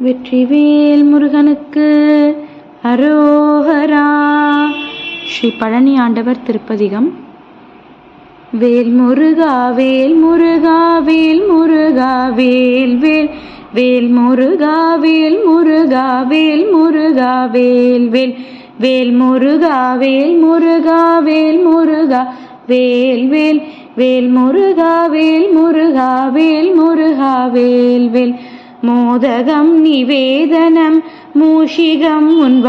வெற்றிவேல் முருகனுக்கு அரோகரா ஸ்ரீ பழனி ஆண்டவர் திருப்பதிகம் வேல் முருகா வேல் முருகா வேல் முருகா வேல் வேல் வேல் முருகா வேல் முருகா வேல் முருகா வேல் வேல் வேல் முருகா வேல் முருகா வேல் முருகா வேல் வேல் வேல் முருகா வேல் முருகா வேல் முருகா வேல் வேல் மோதகம் நிவேதனம் மூஷிகம் உன்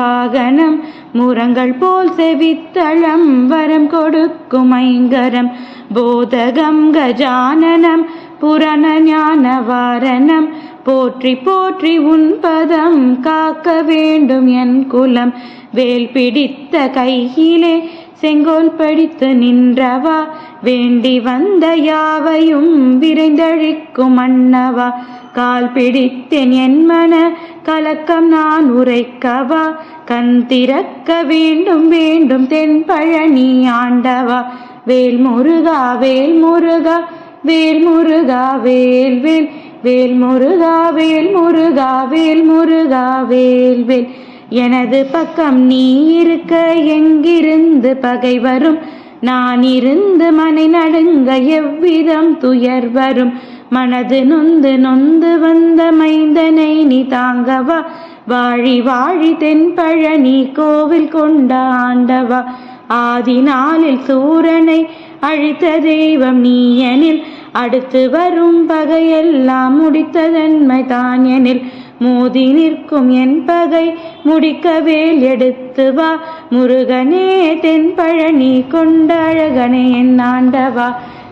முரங்கள் போல் செவித்தளம் வரம் கொடுக்கும் ஐங்கரம் போதகம் கஜானனம் புரண ஞான வாரணம் போற்றி போற்றி உன்பதம் காக்க வேண்டும் என் குலம் வேல் பிடித்த கையிலே செங்கோல் படித்து நின்றவா? வேண்டி வந்த யாவையும் விரைந்தழிக்கும் மன்னவா கால் பிடித்தேன் என் மன கலக்கம் நான் உரைக்கவா? கண் திறக்க வேண்டும் வேண்டும் தென் பழனி ஆண்டவா? வேல் முருகா வேல் முருகா வேல் முருகா வேல் வேல். வேல் முருகா வேல் முருகா வேல் முருகா வேல் வேல். எனது பக்கம் நீ இருக்க எங்கிருந்து பகை வரும்? நான் இருந்து மனை நடுங்க எவ்விதம் துயர் வரும்? மனது நொந்து நொந்து வந்த மைந்தனை நீ தாங்கவா? வாழி வாழி தென்பழனி கோவில் கொண்ட ஆண்டவா? ஆதி நாளில் சூரனை அழித்த தெய்வம் நீயனில் அடுத்து வரும் பகையெல்லாம் முடித்ததன்மை தான் எனில். மோதி நிற்கும் என் பகை முடிக்க வேல் எடுத்து வா. முருகனே தென்பழனி கொண்ட அழகனே என் ஆண்டவா.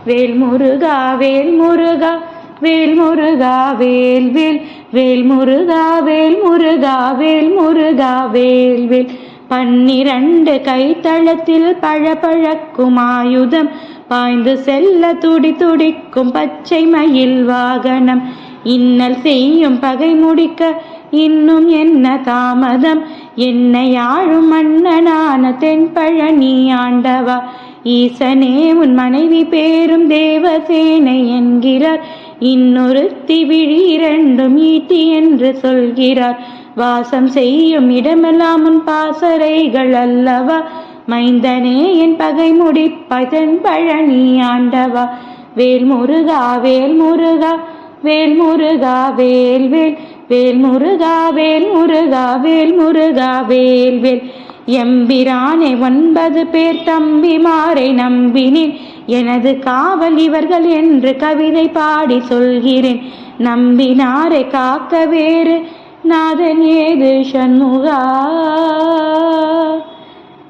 வேல் முருகா வேல் முருகா வேல் முருகா வேல் வேல். வேல் முருகா வேல் முருகா வேல் முருகா வேல் வேல். பன்னிரண்டு கைத்தளத்தில் பழப்பழக்கும் ஆயுதம். பாய்ந்து செல்ல துடி துடிக்கும் பச்சை மயில் வாகனம். இன்னல் செய்யும் பகை முடிக்க இன்னும் என்ன தாமதம்? என்னை ஆழும் மன்னனான தென்பழனி ஆண்டவா. ஈசனே உன் மனைவி பேரும் தேவசேனை என்கிறார். இன்னொருத்தி விழி இரண்டும் ஈட்டி என்று சொல்கிறார். வாசம் செய்யும் இடமெல்லாம் உன் பாசறைகள் அல்லவா? மைந்தனே என் பகை முடிப்பாய் பழனி ஆண்டவா. வேல் முருகா வேல் முருகா வேல் முருகா வேல் வேல் வேல் முருகா வேல் முருகா வேல் முருகா வேல் வேல் எம்பிரானே ஒன்பது பேர் தம்பிமாரை நம்பினேன். எனது காவல் இவர்கள் என்று கவிதை பாடி சொல்கிறேன். நம்பினாரை காக்க வேறு நாதன் ஏது சண்முகா?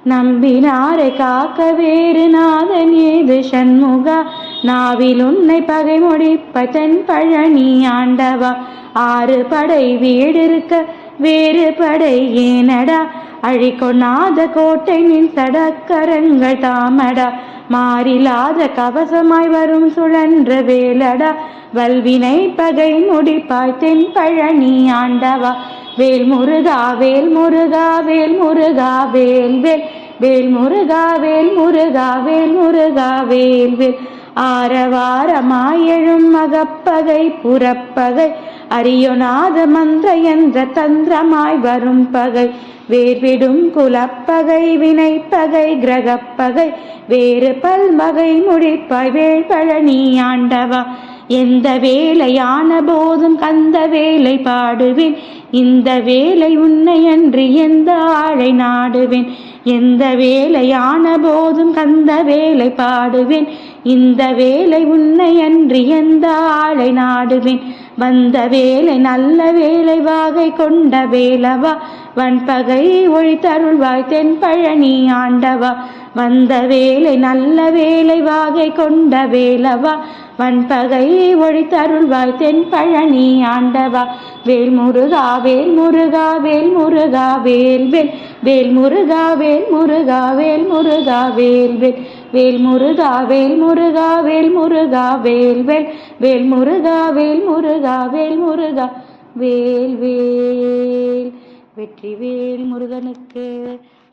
நம்பினாரை காக்க வேறு நாதன் ஏது சண்முகா? நாவில் உன்னை பகை முடிப்ப தென் பழனி ஆண்டவா. ஆறு படை வீடிருக்க வேறு படை ஏனடா. அழிக்கொண்ணாத கோட்டை நின் சடக்கரங்கள் தாமடா. மாறிலாத கவசமாய் வரும் சுழன்ற வேலடா. வல்வினை பகை முடிப்பாய் தென் பழனி ஆண்டவா. வேல் முருகா வேல் முருகா வேல் முருகா வேல் வேல். வேல் முருகா வேல் முருகா வேல் முருகா வேல் வேல். ஆரவாரமாயெழும் மகப்பகை புறப்பகை. அரியோநாத மந்திர என்ற தந்திரமாய் வரும் பகை. வேர்விடும் குலப்பகை வினைப்பகை கிரகப்பகை. வேறு பல்வகை முடிப்பாய் வேள்பழனி ஆண்டவா. எந்த வேலையான போதும் கந்த வேலை பாடுவேன். இந்த வேலை உன்னை அன்றி எந்த ஆழை நாடுவேன்? எந்த வேலையான போதும் கந்த வேலை பாடுவேன்? இந்த வேலை உன்னை அன்றி எந்த ஆளை நாடுவேன்? வந்த வேலை நல்ல வேலை வாகை கொண்ட வேலவா? வன்பகை ஒளி தருள்வாய் பழனி ஆண்டவா? வந்த வேலை நல்ல வேலை வாகை கொண்ட வேலவா வன்பகை ஒழித்தருள்வாய் தென் பழனி ஆண்டவா வேல் முருகா வேல் முருகா வேல் முருகா வேல் வேல் வேல் முருகா வேல் முருகா வேல் முருகா வேல் வேல் வேல் முருகா வேல் முருகா வேல் முருகா வேல் வேல் வேல் முருகா வேல் முருகா வேல் முருகா வேல் வேல் வெற்றி வேல் முருகனுக்கு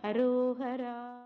அரோகரா